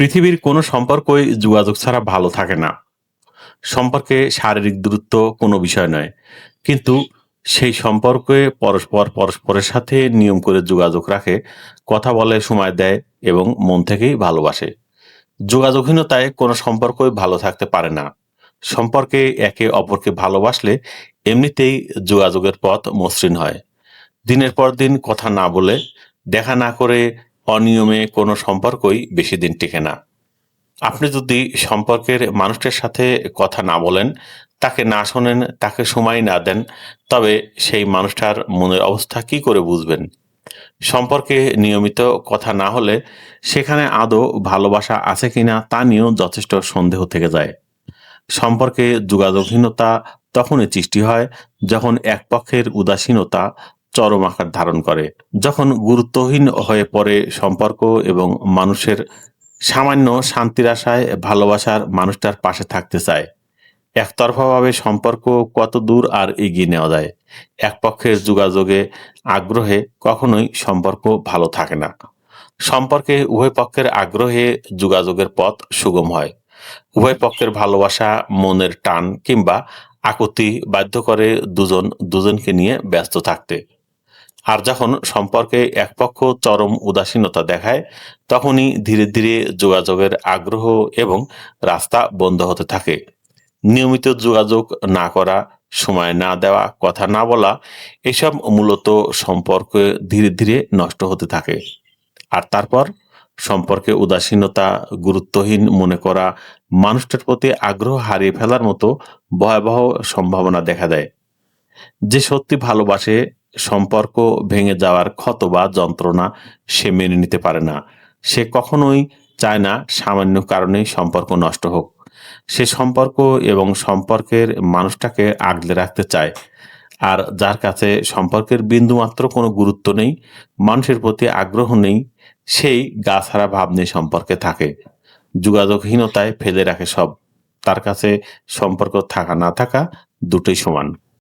পৃথিবীর কোনো সম্পর্কই যোগাযোগ ছাড়া ভালো থাকে না। সম্পর্কে শারীরিক দূরত্ব কোনো বিষয় নয়। কিন্তু সেই সম্পর্কে পরস্পর পরস্পরের সাথে নিয়ম করে যোগাযোগ রাখে, কথা বলে, সময় দেয় এবং মন থেকেই ভালোবাসে। যোগাযোগহীনতায় কোনো সম্পর্কই ভালো থাকতে পারে না। সম্পর্কে একে অপরকে ভালোবাসলে এমনিতেই যোগাযোগের পথ মসৃণ হয়। দিনের পর দিন কথা না বলে, দেখা না করে অনিয়মে কোনো সম্পর্কই বেশি দিন টিকে না। আপনি যদি সম্পর্কের মানুষটার সাথে কথা না বলেন, তাকে না শোনেন, তাকে সময় না দেন, তবে সেই মানুষটার মনের অবস্থা কি করে বুঝবেন? সম্পর্কে নিয়মিত কথা না হলে সেখানে আদৌ ভালোবাসা আছে কিনা তা নিয়েও যথেষ্ট সন্দেহ থেকে যায়। সম্পর্কে যোগাযোগহীনতা তখনই সৃষ্টি হয় যখন এক পক্ষের উদাসীনতা চরম আকার ধারণ করে। যখন গুরুত্বহীন হয়ে পড়ে সম্পর্ক এবং মানুষের সামান্য শান্তির আশায় ভালোবাসার মানুষটার পাশে থাকতে চায়, একতরফাভাবে সম্পর্ক কত দূর আর এগিয়ে নেওয়া যায়? এক পক্ষের যোগাযোগে, আগ্রহে কখনোই সম্পর্ক ভালো থাকে না। সম্পর্কে উভয় পক্ষের আগ্রহে যোগাযোগের পথ সুগম হয়। উভয় পক্ষের ভালোবাসা, মনের টান কিংবা আকুতি বাধ্য করে দুজন, দুজনকে নিয়ে ব্যস্ত থাকতে। আর যখন সম্পর্কে এক পক্ষ চরম উদাসীনতা দেখায়, তখনই ধীরে ধীরে যোগাযোগের আগ্রহ এবং রাস্তা বন্ধ হতে থাকে। নিয়মিত যোগাযোগ না করা, সময় না দেওয়া, কথা না বলা, এসব মূলত সম্পর্ক ধীরে ধীরে নষ্ট হতে থাকে। আর তারপর সম্পর্কে উদাসীনতা, গুরুত্বহীন মনে করা, মানুষটার প্রতি আগ্রহ হারিয়ে ফেলার মতো ভয়াবহ সম্ভাবনা দেখা দেয়। যে সত্যি ভালোবাসে সম্পর্ক ভেঙে যাওয়ার ক্ষত বা যন্ত্রণা সে মেনে নিতে পারে না। সে কখনোই চায় না সামান্য কারণেই সম্পর্ক নষ্ট হোক। সে সম্পর্ক এবং সম্পর্কের মানুষটাকে আগলে রাখতে চায়। আর যার কাছে সম্পর্কের বিন্দুমাত্র কোনো গুরুত্ব নেই, মানুষের প্রতি আগ্রহ নেই, সেই গা ছাড়া ভাব নিয়ে সম্পর্কে থাকে। যোগাযোগহীনতায় ফেলে রাখে সব। তার কাছে সম্পর্ক থাকা না থাকা দুটোই সমান।